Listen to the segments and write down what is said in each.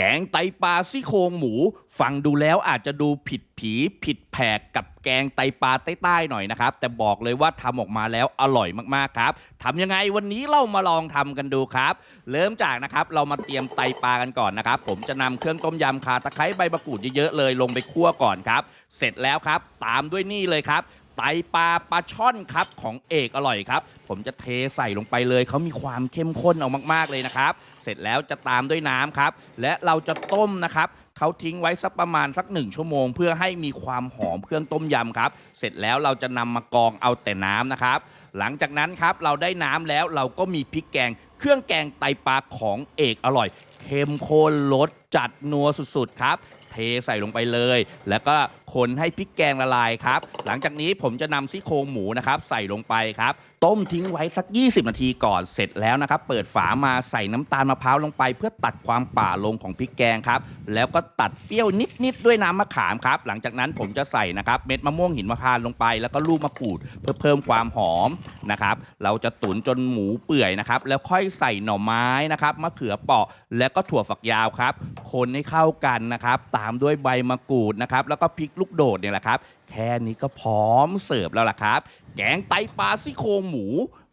แกงไตปลาซี่โครงหมู ฟังดูแล้วอาจจะดูผิดผีผิดแผกกับแกงไตปลาใต้ๆหน่อยนะครับ แต่บอกเลยว่าทำออกมาแล้วอร่อยมากๆครับทำยังไงวันนี้เรามาลองทำกันดูครับ เริ่มจากนะครับเรามาเตรียมไตปลากันก่อนนะครับ ผมจะนำเครื่องต้มยำคาตะไคร้ใบมะกรูดเยอะๆเลยลงไปคั่วก่อนครับ เสร็จแล้วครับ ตามด้วยนี่เลยครับ ไตปลาปลาช่อนครับของเอกอร่อยครับ ผมจะเทใส่ลงไปเลย เขามีความเข้มข้นออกมากๆเลยนะครับ เสร็จแล้วจะตามด้วยน้ำครับ และเราจะต้มนะครับเขาทิ้งไว้สักประมาณสักหนึ่งชั่วโมง เพื่อให้มีความหอมเครื่องต้มยำครับ เสร็จแล้วเราจะนำมากองเอาแต่น้ำนะครับ หลังจากนั้นครับเราได้น้ำแล้วเราก็มีพริกแกง เครื่องแกงไตปลาของเอกอร่อยเข้มข้นรสจัดนัวสุดๆครับ เทใส่ลงไปเลย แล้วก็คนให้พริกแกงละลายครับ หลังจากนี้ผมจะนำซี่โครงหมูนะครับใส่ลงไปครับ ต้มทิ้งไว้สัก 20 นาทีก่อนเสร็จแล้วนะครับ เปิดฝามาใส่น้ำตาลมะพร้าวลงไป เพื่อตัดความป่าลงของพริกแกงครับ แล้วก็ตัดเปรี้ยวนิดๆด้วยน้ำมะขามครับ หลังจากนั้นผมจะใส่นะครับเม็ดมะม่วงหินมะพร้าวลงไป แล้วก็ลูกมะกรูด เพื่อเพิ่มความหอมนะครับ เราจะตุ๋นจนหมูเปื่อยนะครับแล้วค่อยใส่หน่อไม้นะครับมะเขือเปราะแล้วก็ถั่วฝักยาวครับ คนให้เข้ากันนะครับ ตามด้วยใบมะกรูดนะครับแล้วก็พริกลูกโดดเนี่ยแหละครับ แค่นี้ก็พร้อมเสิร์ฟแล้วล่ะครับ แกงไตปลาซี่โครงหมู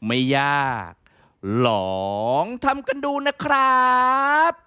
ไม่ยาก ลองทำกันดูนะครับ